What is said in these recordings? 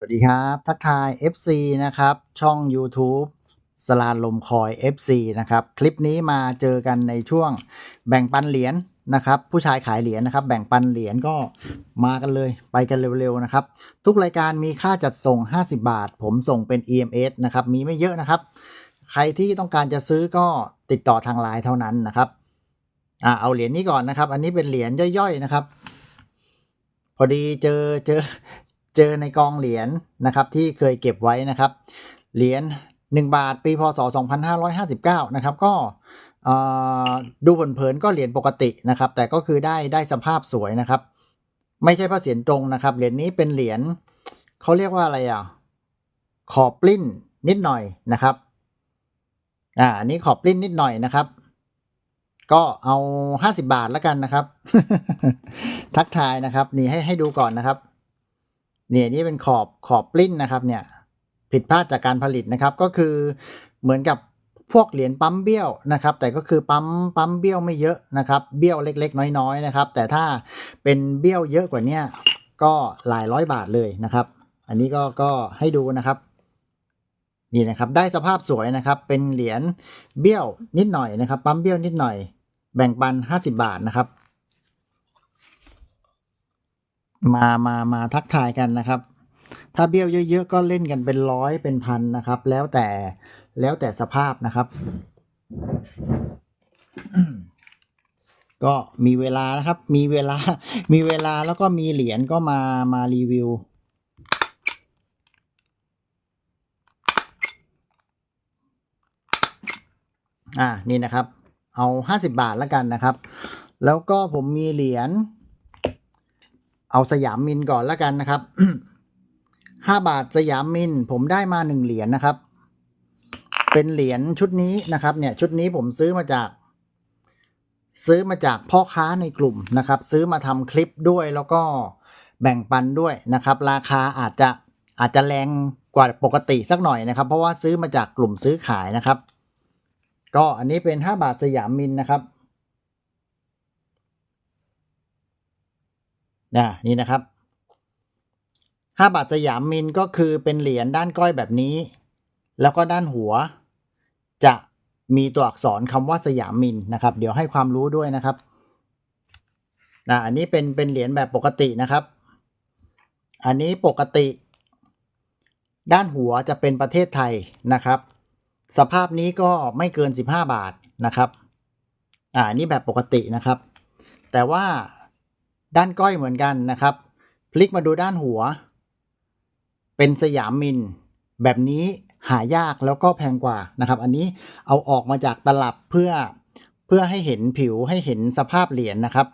สวัสดีครับ ทักทาย FC นะครับ ช่อง YouTube สลาลมคอย FC นะครับ คลิปนี้มาเจอกันในช่วงแบ่งปันเหรียญนะครับ ผู้ชายขายเหรียญนะครับ แบ่งปันเหรียญก็มากันเลย ไปกันเร็วๆนะครับ ทุกรายการมีค่าจัดส่ง 50 บาท ผมส่งเป็น EMS นะครับ มีไม่เยอะนะครับ ใครที่ต้องการจะซื้อก็ติดต่อทางไลน์เท่านั้นนะครับอ่าเอาเหรียญนี้ก่อนนะครับ อันนี้เป็นเหรียญย่อยๆนะครับ พอดีเจอเจอ เจอในกองเหรียญนะครับที่เคยเก็บไว้นะครับ เหรียญ1 บาทปีพศ 2559 นะครับ ก็เอ่อดูเผินๆก็เหรียญปกตินะครับ แต่ก็คือได้ได้สภาพสวยนะครับ ไม่ใช่พระเศียรตรงนะครับ เหรียญนี้เป็นเหรียญเขาเรียกว่าอะไรอะขอบปลิ้นนิดหน่อยนะครับ อ่าอันนี้ขอบปลิ้นนิดหน่อยนะครับ ก็เอาห้าสิบาทแล้วกันนะครับ ทักทายนะครับ นี่ให้ให้ดูก่อนนะครับ เนี่ยนี่เป็นขอบขอบปลิ้นนะครับเนี่ยผิดพลาดจากการผลิตนะครับก็คือเหมือนกับพวกเหรียญปั๊มเบี้ยวนะครับ แต่ก็คือปั๊มปั๊มเบี้ยวไม่เยอะนะครับ เบี้ยวเล็ก ๆ น้อยๆนะครับ แต่ถ้าเป็นเบี้ยวเยอะกว่าเนี้ก็หลายร้อยบาทเลยนะครับ อันนี้ก็ก็ให้ดูนะครับนี่นะครับได้สภาพสวยนะครับ เป็นเหรียญเบี้ยวนิดหน่อยนะครับ ปั๊มเบี้ยวนิดหน่อย แบ่งปันห้าสิบาทนะครับ มามามาทักทายกันนะครับ ถ้าเบี้ยวเยอะๆก็เล่นกันเป็นร้อยเป็นพันนะครับ แล้วแต่แล้วแต่สภาพนะครับ ก็มีเวลานะครับ มีเวลา มีเวลาแล้วก็มีเหรียญก็มามารีวิวอ่านี่นะครับ เอาห้าสิบาทแล้วกันนะครับ แล้วก็ผมมีเหรียญ เอาสยามมินก่อนแล้วกันนะครับห้าบาทสยามมินผมได้มาหนึ่งเหรียญนะครับ เป็นเหรียญชุดนี้นะครับ เนี่ย ชุดนี้ผมซื้อมาจาก ซื้อมาจากพ่อค้าในกลุ่มนะครับ ซื้อมาทำคลิปด้วยแล้วก็แบ่งปันด้วยนะครับ ราคาอาจจะอาจจะแรงกว่าปกติสักหน่อยนะครับ เพราะว่าซื้อมาจากกลุ่มซื้อขายนะครับ ก็อันนี้เป็นห้าบาทสยามมินนะครับ นะนี่นะครับห้าบาทสยามมินก็คือเป็นเหรียญด้านก้อยแบบนี้ แล้วก็ด้านหัว จะมีตัวอักษรคำว่าสยามมินนะครับ เดี๋ยวให้ความรู้ด้วยนะครับนะอันนี้เป็นเป็นเหรียญแบบปกตินะครับ อันนี้ปกติ ด้านหัวจะเป็นประเทศไทยนะครับ สภาพนี้ก็ไม่เกิน 15 บาทนะครับ อ่านี่แบบปกตินะครับ แต่ว่า ด้านก้อยเหมือนกันนะครับ พลิกมาดูด้านหัว เป็นสยามมิน แบบนี้หายากแล้วก็แพงกว่านะครับ อันนี้เอาออกมาจากตลับเพื่อเพื่อให้เห็นผิวให้เห็นสภาพเหรียญนะครับ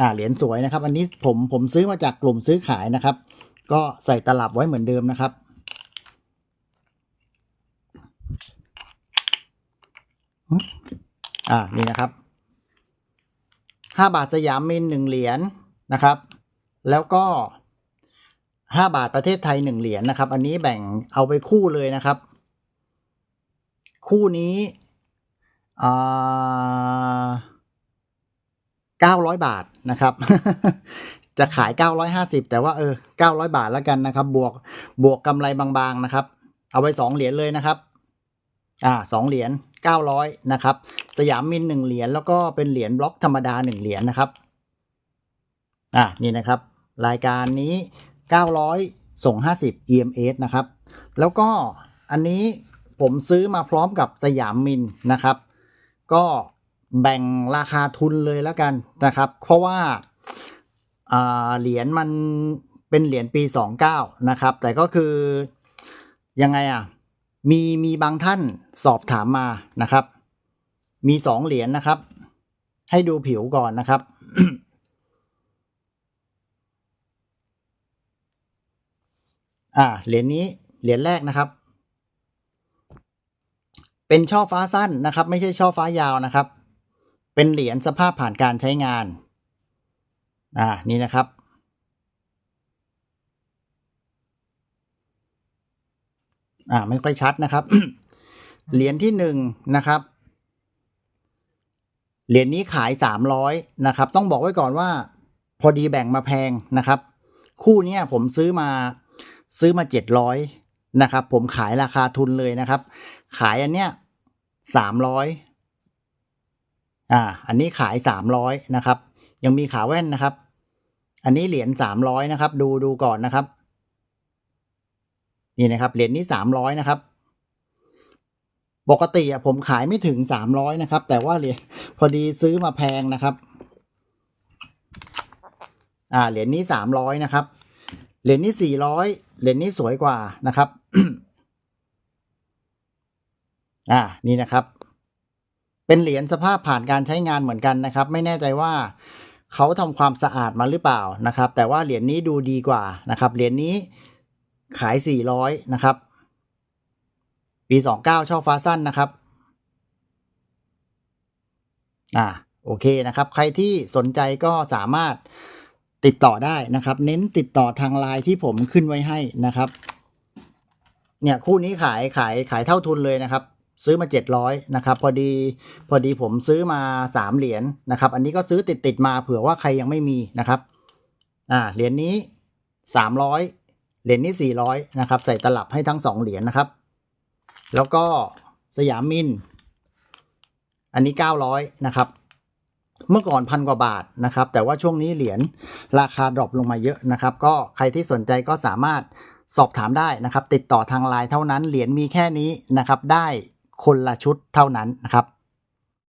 อ่าเหรียญสวยนะครับ อันนี้ผมผมซื้อมาจากกลุ่มซื้อขายนะครับ ก็ใส่ตลับไว้เหมือนเดิมนะครับอ่านี่นะครับ ห้าบาทสยามมินหนึ่งเหรียญนะครับ แล้วก็ห้าบาทประเทศไทยหนึ่งเหรียญนะครับ อันนี้แบ่งเอาไปคู่เลยนะครับ คู่นี้เก้าร้อยบาทนะครับ จะขายเก้าร้อยห้าสิบแต่ว่าเออเก้าร้อยบาทแล้วกันนะครับ บวกบวกกำไรบางๆนะครับ เอาไว้สองเหรียญเลยนะครับ อ่าสองเหรียญ เก้าร้อยนะครับ สยามมินหนึ่งเหรียญแล้วก็เป็นเหรียญบล็อกธรรมดาหนึ่งเหรียญนะครับ อ่านี่นะครับ รายการนี้เก้าร้อยส่งห้าสิบ EMS นะครับ แล้วก็อันนี้ผมซื้อมาพร้อมกับสยามมินนะครับ ก็แบ่งราคาทุนเลยแล้วกันนะครับ เพราะว่าเหรียญมันเป็นเหรียญปีสองเก้านะครับ แต่ก็คือยังไงอะ มีมีบางท่านสอบถามมานะครับ มีสองเหรียญนะครับ ให้ดูผิวก่อนนะครับ อ่าเหรียญนี้เหรียญแรกนะครับ เป็นช่อฟ้าสั้นนะครับ ไม่ใช่ช่อฟ้ายาวนะครับ เป็นเหรียญสภาพผ่านการใช้งาน อ่านี่นะครับ อ่าไม่ค่อยชัดนะครับ เหรียญที่หนึ่งนะครับ เหรียญนี้ขายสามร้อยนะครับ ต้องบอกไว้ก่อนว่า พอดีแบ่งมาแพงนะครับ คู่เนี้ยผมซื้อมาซื้อมาเจ็ดร้อยนะครับ ผมขายราคาทุนเลยนะครับ ขายอันเนี้ยสามร้อยอ่า อันนี้ขายสามร้อยนะครับ ยังมีขาแว่นนะครับ อันนี้เหรียญสามร้อยนะครับ ดูดูก่อนนะครับ นี่นะครับเหรียญนี้สามร้อยนะครับ ปกติอะผมขายไม่ถึงสามร้อยนะครับ แต่ว่าเหรียญพอดีซื้อมาแพงนะครับ อ่าเหรียญนี้สามร้อยนะครับ เหรียญนี้สี่ร้อยเหรียญนี้สวยกว่านะครับ อ่านี่นะครับ เป็นเหรียญสภาพผ่านการใช้งานเหมือนกันนะครับ ไม่แน่ใจว่าเขาทำความสะอาดมาหรือเปล่านะครับ แต่ว่าเหรียญนี้ดูดีกว่านะครับ เหรียญนี้ ขายสี่ร้อยนะครับ ปีสองเก้าช่อฟ้าสั้นนะครับ อ่า โอเคนะครับ ใครที่สนใจก็สามารถติดต่อได้นะครับ เน้นติดต่อทางไลน์ที่ผมขึ้นไว้ให้นะครับ เนี่ยคู่นี้ขายขายขายเท่าทุนเลยนะครับ ซื้อมาเจ็ดร้อยนะครับ พอดีพอดีผมซื้อมาสามเหรียญนะครับ อันนี้ก็ซื้อติดติดมาเผื่อว่าใครยังไม่มีนะครับ อ่าเหรียญนี้สามร้อย เหรียญนี้สี่ร้อยนะครับ ใส่ตลับให้ทั้งสองเหรียญนะครับ แล้วก็สยามมิน อันนี้เก้าร้อยนะครับ เมื่อก่อนพันกว่าบาทนะครับ แต่ว่าช่วงนี้เหรียญราคาดรอปลงมาเยอะนะครับ ก็ใครที่สนใจก็สามารถสอบถามได้นะครับ ติดต่อทางไลน์เท่านั้น เหรียญมีแค่นี้นะครับ ได้คนละชุดเท่านั้นนะครับ